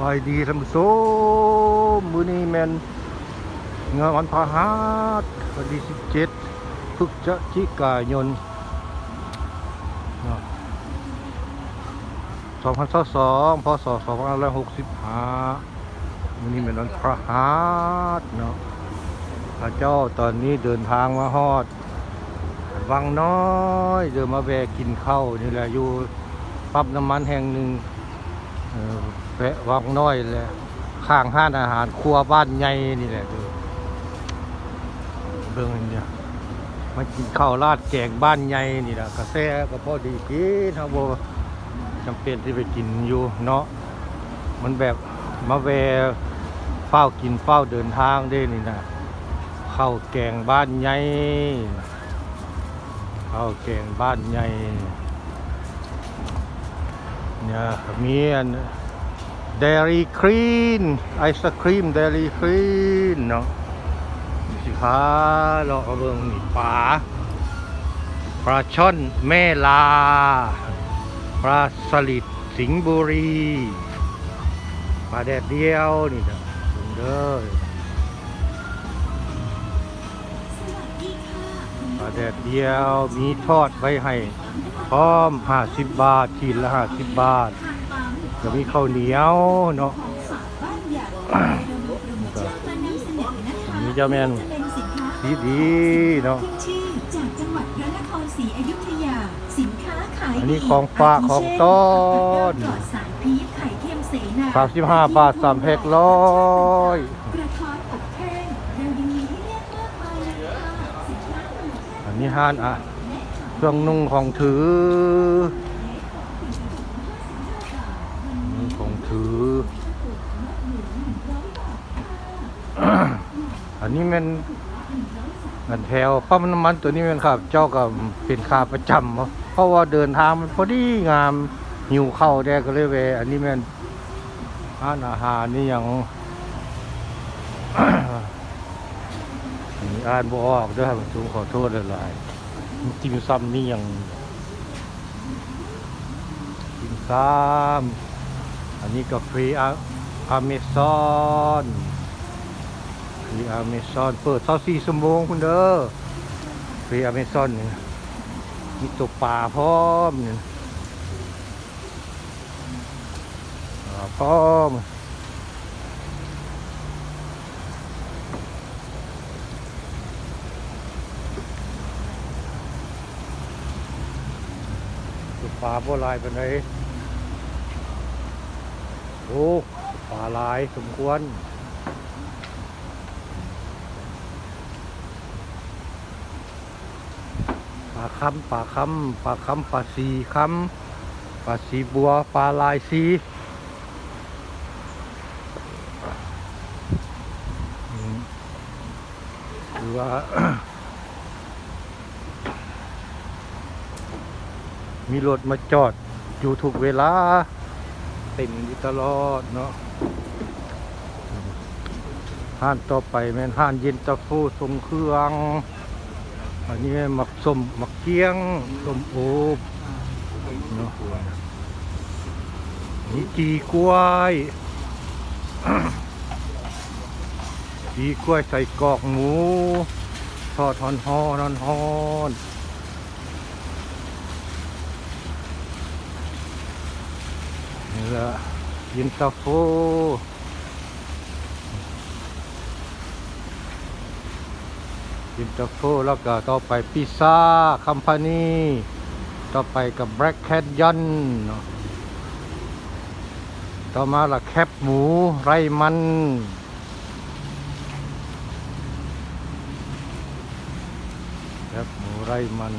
ไปดีท่านผู้ชมมื้อนี้แม่นงานวันพฤหัสวันที่17พฤศจิกายนเนาะ2022พศ2565มื้อนี้แมนวันพฤหัสเนาะพระเจ้าตอนนี้เดินทางมาฮอด วังน้อยเดินมาแวะกินข้าวนี่แหละอยู่ปั๊บน้ำมันแห่งหนึ่งเออ แวะวังน้อยแหละข้างห้านอาหารครัวบ้านใหญ่นี่แหละด้อเบิ่งอันเนี่ยมากินข้าวราดแกงบ้านใหญ่นี่แหละกระแสก็พอดีกินเฮาบ่จำเป็นที่ไปกินอยู่เนาะมันแบบมาแวเฝ้ากินเฝ้าเดินทางเด้นี่นะข้าวแกงบ้านใหญ่ข้าวแกงบ้านใหญ่เนี่ยมีอัน เดลี่ครีนไอศครีมเดลี่ครีนเนาะสิคะเราเอาเบิ่งนี่ปลาปลาช่อนแม่ลาปลาสลิดสิงห์บุรีปลาแดดเดียวนี่นะเด้อปลาแดดเดียวมีทอดไว้ให้พร้อม 50 บาทขีดละ 50 บาท จะมีข้าวเหนียวเนาะนี่เจ้าแม่นดีดีๆเนาะขึ้นชื่อจากจังหวัดพระนครศรีอยุธยา สินค้าขายอันนี้ดีของฝากของต้นปลอดสารพิษไข่เค็มเสนา35บาท3แพ็คร้อยกระท้อนอบแห้งเรายังมีให้เลือกมากมายเลยค่ะสินค้าหมู่อันนี้ห้านอะเครื่องนุ่งของถือนุ่งของถือ อั นนี้มันเงินแถวปั๊มน้ำมันตัวนี้มันครับ เจ้าก็เป็นคาประจำเนาเพราะว่าเดินทางมันพอดีงามหิวเข้าแดกก็เลยแวอันนี้มันร้านอาหารนี่ยังอ่านบออกเด้วยครับขอโทษหลายๆจิ้มซ้ำนี่ยังจิ้มซ้ำอันนี้ก็ฟรีอาอเมซอน ฟรีอเมซอนเปิด24ชั่วโมงคุณเด้อฟรีอเมซอนนี่มีตัวปลาพร้อมนี่พร้อมตัวปลาบ่หลายปานใดโอ้ปลาลายสมควร ปลาคำปลาคำปลาคำปลาสีคำปลาสีบัวปลาลายสีหรือว่ามีรถมาจอดอยู่ทุกเวลาเต็มอยู่ตลอดเนาะห้านต่อไปแม่นห้านเย็นตาโฟทรงเครื่อง อันนี้หมักส้มหมักเกี้ยงส้มโอบเนาะนี่จีกล้วยจีกล้วยใส่กอกหมูทอดฮอนฮอนฮอนฮอนนี่ละยินตาโฟ อินเตอร์โฟแล้วก็ต่อไปพิซซ่าคัมพานีต่อไปกับแบล็กแคทยันต่อมาละแคบหมูไรมัน แคบหมูไรมัน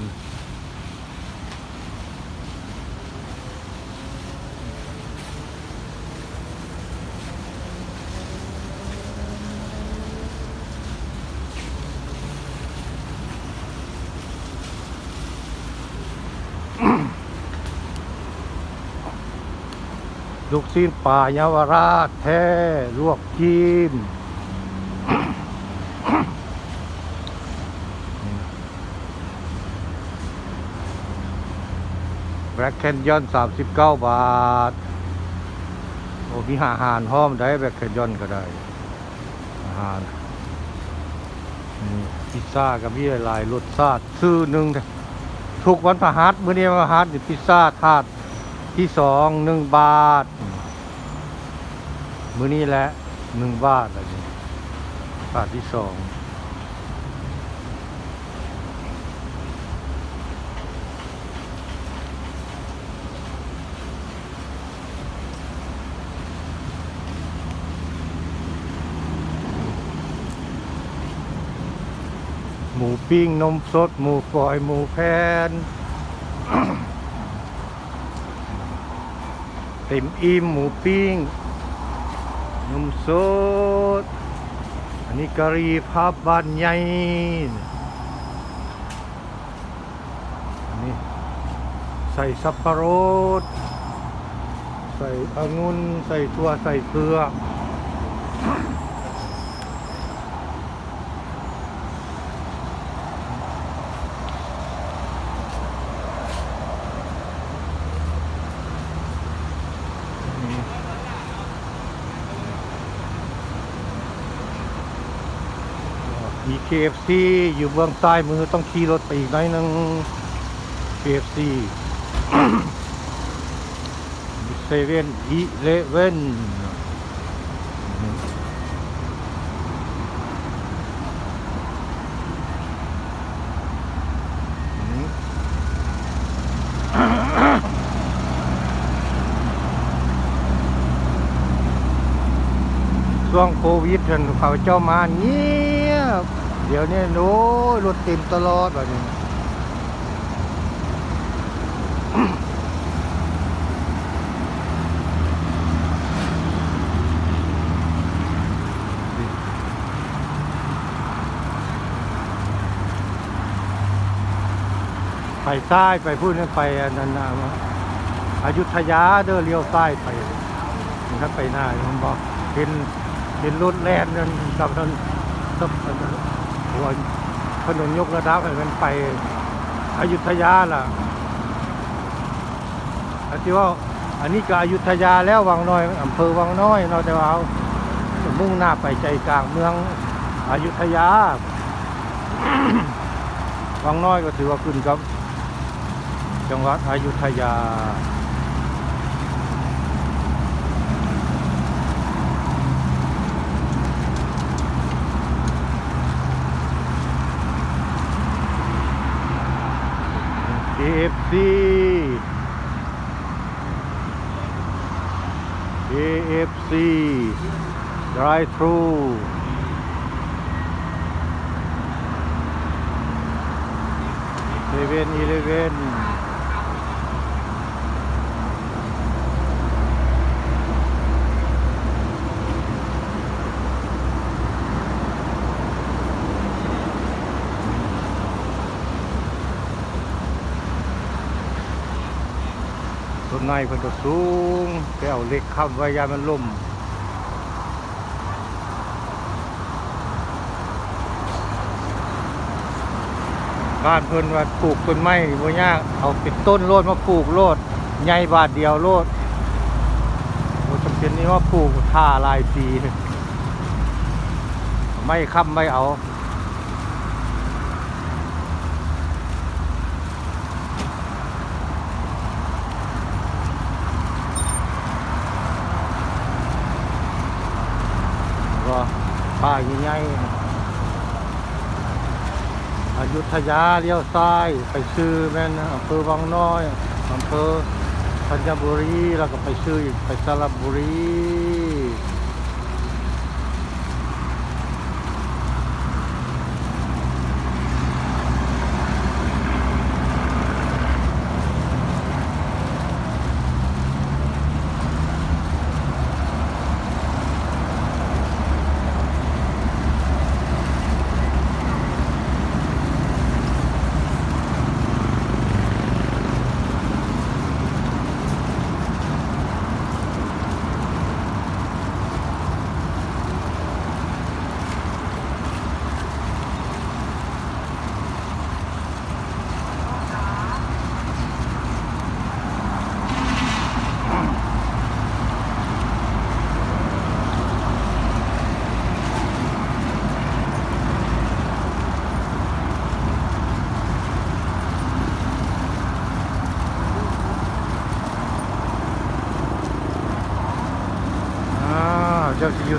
ลูกซีนป่าเยาวราชแท้ลวกจีมแบล็กแคนยอน39บเก้าบาท โอ้มีอาหารพร้อมได้แบบแคนยอนก็ได้อาหารพิซซ่ากับมีหลายรสชาติซื้อหนึ่งทุกวันพฤหัสมื้อนี้วันพฤหัสพิซซ่าถาดที่สองหนึ่งบาท มื้อนี้แหละหนึ่งบาทอะไรนี่ถาดที่สองหมูปิ้งนมสด หมูฝอย หมูแพนเต็มอิ่มหมูปิ้ง นมสด อันนี้กะหรี่พับบานใหญ่อันนี้ใส่สับปะรด ใส่องุ่นใส่ถั่วใส่เกลือ มี KFC อยู่เบื้องใต้มือต้องขี่รถไปอีกหน้อยนึง KFC เซเว่นอีเลเว่นช่วงโควิดเห็นเขาเจ้ามาเงียบ เดี๋ยวนี้โน้รถเต็มตลอดแบบนี้ไปซ้ายไปพูดนั้นไปนนั้นนะอายุทยาเด้อเลี้ยวซ้ายไปนะครับไปหน้าผมบอกเห็นเห็นรถแล่นนั่นกับนั้นกับ หัวถนนยกระดับให้มันไปอยุธยาล่ะอันที่ว่าอันนี้ก็อยุธยาแล้ววังน้อยอำเภอวังน้อยเนาะแต่ว่าเอามุ่งหน้าไปใจกลางเมืองอยุธยาวังน้อยก็ถือว่าขึ้นกับ จังหวัดอยุธยา KFC KFC drive thru เซเว่นอีเลเว่น ต้นไม้เพิ่นก็สูงแก้วเล็กค้ำไว้ยามันล่มบ้านเพิ่นว่าปลูกต้นไม้บ่ยากเอาเป็นต้นโลดมาปลูกโลดใหญ่บาทเดียวโลดบ่จำเป็นนี่ว่าปลูกท่าลายปี ไม่ค้ำไม่เอา ก็ป้าย ใหญ่ๆอยุธยาเลี้ยวซ้าย ไปซื้อแม่นอำเภอวังน้อยอำเภอพัญบุรีแล้วก็ไปซื้ออีกไปสระบุรี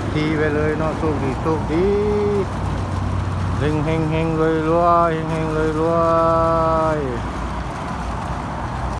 เจ้าสิหยุดทีไปเลยเนาะโชคดีโชคดีเฮงเฮงเฮงรวยรวยเฮงเฮงรวยรวย